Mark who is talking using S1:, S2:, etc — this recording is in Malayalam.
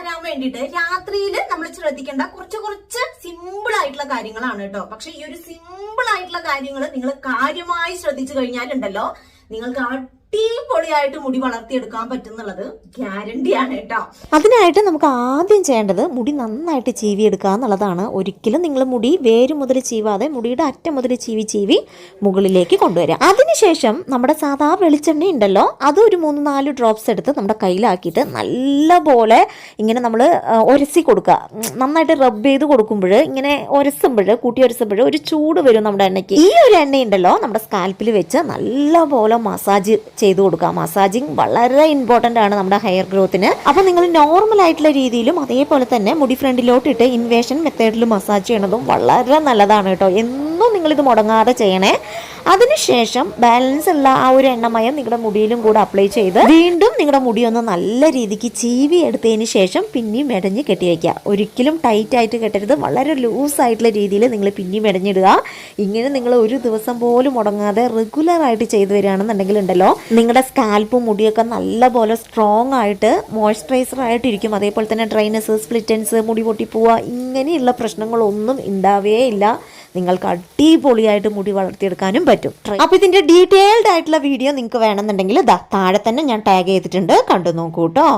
S1: വരാൻ വേണ്ടിയിട്ട് രാത്രിയിൽ നമ്മൾ ശ്രദ്ധിക്കേണ്ട കുറച്ച് കുറച്ച് സിമ്പിൾ ആയിട്ടുള്ള കാര്യങ്ങളാണ് കേട്ടോ. പക്ഷെ ഈ ഒരു സിമ്പിൾ ആയിട്ടുള്ള കാര്യങ്ങൾ നിങ്ങൾ കാര്യമായി ശ്രദ്ധിച്ചു കഴിഞ്ഞാലുണ്ടല്ലോ നിങ്ങൾക്ക് അടിപൊളിയായിട്ട് മുടി വളർത്തിയെടുക്കാൻ പറ്റുന്നുള്ളത് ഗ്യാരണ്ടിയാണ് കേട്ടോ.
S2: അതിനായിട്ട് നമുക്ക് ആദ്യം ചെയ്യേണ്ടത് മുടി നന്നായിട്ട് ചീവി എടുക്കുക എന്നുള്ളതാണ്. ഒരിക്കലും നിങ്ങൾ മുടി വേര് മുതൽ ചീവാതെ മുടിയുടെ അറ്റം മുതൽ ചീവി ചീവി മുകളിലേക്ക് കൊണ്ടുവരിക. അതിനുശേഷം നമ്മുടെ സാധാ വെളിച്ചെണ്ണ ഉണ്ടല്ലോ അത് ഒരു മൂന്ന് നാല് ഡ്രോപ്സ് എടുത്ത് നമ്മുടെ കയ്യിലാക്കിയിട്ട് നല്ലപോലെ ഇങ്ങനെ നമ്മൾ ഒരസി കൊടുക്കുക. നന്നായിട്ട് റബ്ബ് ചെയ്ത് കൊടുക്കുമ്പോൾ ഇങ്ങനെ ഒരസുമ്പോൾ കൂട്ടി ഒരസുമ്പോൾ ഒരു ചൂട് വരും നമ്മുടെ എണ്ണയ്ക്ക്. ഈ ഒരു എണ്ണ ഉണ്ടല്ലോ നമ്മുടെ സ്കാൽപ്പിൽ വെച്ച് നല്ലപോലെ മസാജ് ചെയ്ത് കൊടുക്കുക. മസാജിങ് വളരെ ഇമ്പോർട്ടന്റ് ആണ് നമ്മുടെ ഹെയർ ഗ്രോത്തിന് അപ്പോൾ നിങ്ങൾ നോർമൽ ആയിട്ടുള്ള രീതിയിലും അതേപോലെ തന്നെ മുടി ഫ്രണ്ടിലോട്ടിട്ട് ഇൻവേഷൻ മെത്തേഡിൽ മസാജ് ചെയ്യണതും വളരെ നല്ലതാണ് കേട്ടോ. എന്നും നിങ്ങളിത് മുടങ്ങാതെ ചെയ്യണേ. അതിനുശേഷം ബാലൻസ് ഉള്ള ആ ഒരു എണ്ണമയം നിങ്ങളുടെ മുടിയിലും കൂടെ അപ്ലൈ ചെയ്ത് വീണ്ടും നിങ്ങളുടെ മുടി ഒന്ന് നല്ല രീതിക്ക് ചീവി എടുത്തതിന് ശേഷം പിന്നെയും മെടഞ്ഞ് കെട്ടി വയ്ക്കുക ഒരിക്കലും ടൈറ്റ് ആയിട്ട് കെട്ടരുത്. വളരെ ലൂസ് ആയിട്ടുള്ള രീതിയിൽ നിങ്ങൾ പിന്നെയും മെടഞ്ഞിടുക. ഇങ്ങനെ നിങ്ങൾ ഒരു ദിവസം പോലും മുടങ്ങാതെ റെഗുലർ ആയിട്ട് ചെയ്തു വരികയാണെന്നുണ്ടെങ്കിൽ ഉണ്ടല്ലോ നിങ്ങളുടെ സ്കാൽപ്പും മുടിയൊക്കെ നല്ലപോലെ സ്ട്രോങ് ആയിട്ട് മോയ്സ്ചറൈസർ ആയിട്ടിരിക്കും. അതേപോലെ തന്നെ ഡ്രൈനസ് സ്പ്ലിറ്റൻസ് മുടി പൊട്ടിപ്പോവുക ഇങ്ങനെയുള്ള പ്രശ്നങ്ങളൊന്നും ഉണ്ടാവേ ഇല്ല നിങ്ങൾക്ക് അടിപൊളിയായിട്ട് മുടി വളർത്തിയെടുക്കാനും പറ്റും. അപ്പൊ ഇതിന്റെ ഡീറ്റെയിൽഡ് ആയിട്ടുള്ള വീഡിയോ നിങ്ങൾക്ക് വേണമെന്നുണ്ടെങ്കിൽ താഴെ തന്നെ ഞാൻ ടാഗ് ചെയ്തിട്ടുണ്ട്. കണ്ടു നോക്കൂ കേട്ടോ